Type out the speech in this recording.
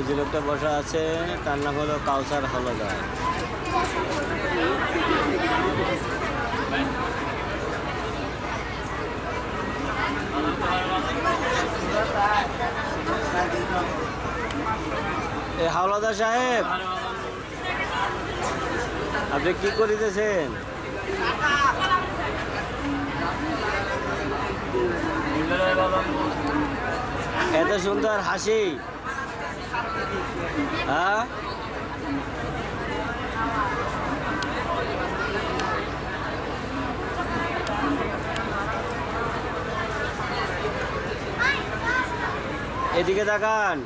এই যে লোকটা বসা আছে, তার নাম হলো কাউসার হলদার। এ সাহেব, আপনি কি করিতেছেন? এত সুন্দর হাসি। হ্যাঁ এদিকে তাকান।